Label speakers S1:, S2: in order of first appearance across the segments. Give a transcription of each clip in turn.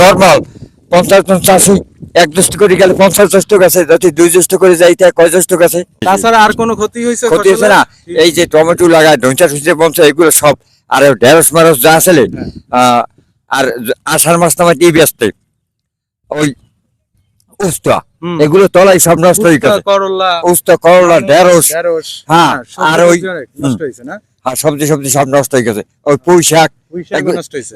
S1: Normal পঞ্চাশ জন চাষি এক জ্যেষ্ঠ করে গেলে পঞ্চাশ জ্যেষ্ঠ গেছে যদি দুই জ্যেষ্ঠ করে যাইতে তাই কয় জ্যেষ্ঠ গেছে?
S2: তাছাড়া আর কোনো ক্ষতি হয়েছে
S1: ক্ষতি হয়েছে না। এই যে টমেটো লাগায় ধঞ্চা টুচে পঞ্চা এগুলো সব আর ঢেঁড়স মারস যা আছে আহ, আর আষাঢ় মাস নামে দিয়ে ব্যস্ত ওই উস্তা। এগুলো তলাই সব নষ্ট হয়ে গেছে।
S2: করলা।
S1: উস্তা করলা ঢেঁড়স।
S2: ঢেঁড়স।
S1: হ্যাঁ, আর ওই-
S2: টবজি অনেক নষ্ট হয়েছে না?
S1: আর সবজি সবজি সব নষ্ট হয়ে গেছে। ওই পুঁই শাক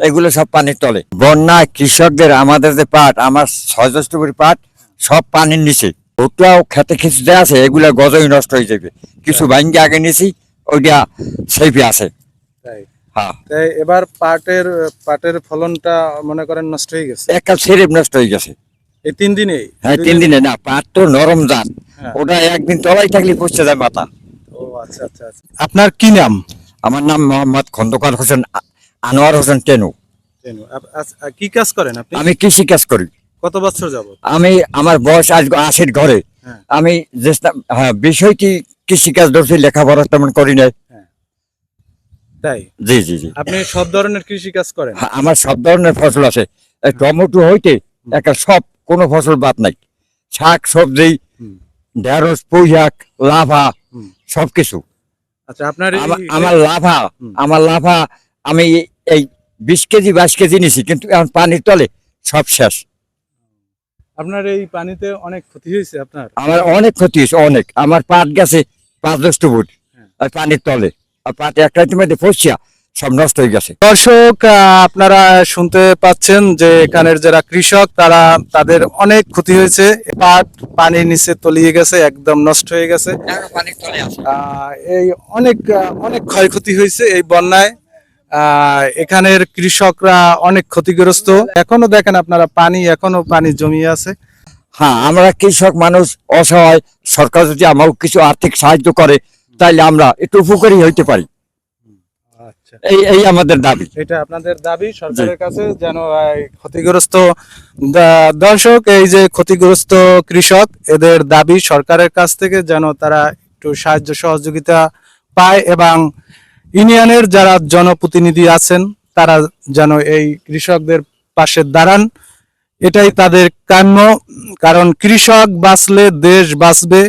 S1: এগুলো- সব পানির তলে। বন্যায় কৃষকদের আমাদের যে পাট আমার ছয় জ্যেষ্ঠ করে পাট সব পানির নিচে। ওটাও খেতে কিছু যে আছে এগুলা গজই নষ্ট হয়ে যাবে। কিছু ভাঙ্গে আগে নিছি ওইটা সেইপে আছে।
S2: তাই।
S1: হ্যাঁ।
S2: এবার পাটের পাটের ফলনটা মনে করেন নষ্ট হয়ে গেছে?
S1: একটা সেরেপ নষ্ট হয়ে গেছে।
S2: এই তিন দিনেই?
S1: হ্যাঁ তিন দিনে না পাট তো নরম জাত।
S2: হ্যাঁ।
S1: ওটা একদিন তলাই থাকলে পচতে যায় মাথা।
S2: ও আচ্ছা আচ্ছা আচ্ছা। আপনার কি নাম?
S1: আমার নাম মোহাম্মদ খন্দকার হোসেন আনোয়ার হোসেন টেনু।
S2: কি কাজ করেন আপনি?
S1: আমি কৃষি কাজ করি।
S2: কত বছর যাব
S1: আমি আমার বয়স আজ আশির ঘরে।
S2: হ্যাঁ।
S1: আমি হ্যাঁ বিষয়টি কৃষিকাজ ধরছি লেখাপড়া তেমন করি নাই।
S2: তাই?
S1: জি জি জি।
S2: আপনি সব ধরনের কৃষি কাজ করেন?
S1: হ্যাঁ, আমার সব ধরনের ফসল আছে। টমেটো হইতে একটা সব কোনো ফসল বাদ নাই। শাক সবজি। ঢেঁড়স পুঁই শাক লাভা। সবকিছু।
S2: আচ্ছা আপনার
S1: আমার লাভা আমার লাভা আমি এই বিশ কেজি বাইশ কেজি নিছি কিন্তু এখন পানির তলে সব শেষ।
S2: আপনার এই পানিতে অনেক ক্ষতি হয়েছে আপনার?
S1: আমার অনেক ক্ষতি হয়েছে অনেক। আমার পাট গেছে পাঁচ দশ ফুট
S2: হ্যাঁ।
S1: আর পানির তলে। আর পাট একটা মধ্যে পড়ছিয়া সব নষ্ট হয়ে গেছে।
S2: দর্শক আহ, আপনারা শুনতে পাচ্ছেন যে এখানের যারা কৃষক তারা তাদের অনেক ক্ষতি হয়েছে। পাট পানির নিচে তলিয়ে গেছে একদম নষ্ট হয়ে গেছে। এই অনেক অনেক ক্ষয়ক্ষতি হয়েছে এই বন্যায়। আহ, এখানের কৃষকরা অনেক ক্ষতিগ্রস্ত। এখনও দেখেন আপনারা পানি এখনও পানি জমিয়ে আছে।
S1: হ্যাঁ আমরা কৃষক মানুষ অসহায় সরকার যদি আমার কিছু আর্থিক সাহায্য করে তাইলে আমরা একটু উপকারী হইতে পারি। এই এই আমাদের দাবি।
S2: এটা আপনাদের দাবি সরকারের কাছে যেন এই ক্ষতিগ্রস্ত দা- দর্শক এই যে ক্ষতিগ্রস্ত কৃষক এদের দাবি সরকারের কাছ থেকে যেন তারা একটু সাহায্য সহযোগিতা পায় এবং ইউনিয়নের যারা জনপ্রতিনিধি আছেন তারা যেন এই কৃষকদের পাশে দাঁড়ান। এটাই তাদের কাম্য কারণ কৃষক বাঁচলে দেশ বাঁচবে